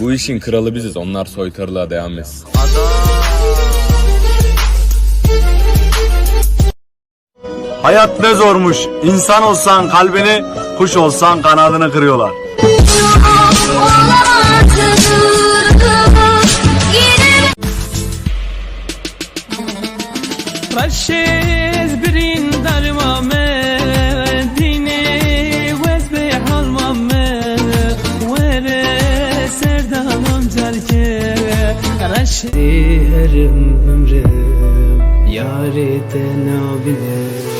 Bu işin kralı biziz. Onlar soytarılığa devam etsin. Hayat ne zormuş. İnsan olsan kalbini, kuş olsan kanadını kırıyorlar. Başez birin darmame serke Her şey erim ömrüm Yâre tenabine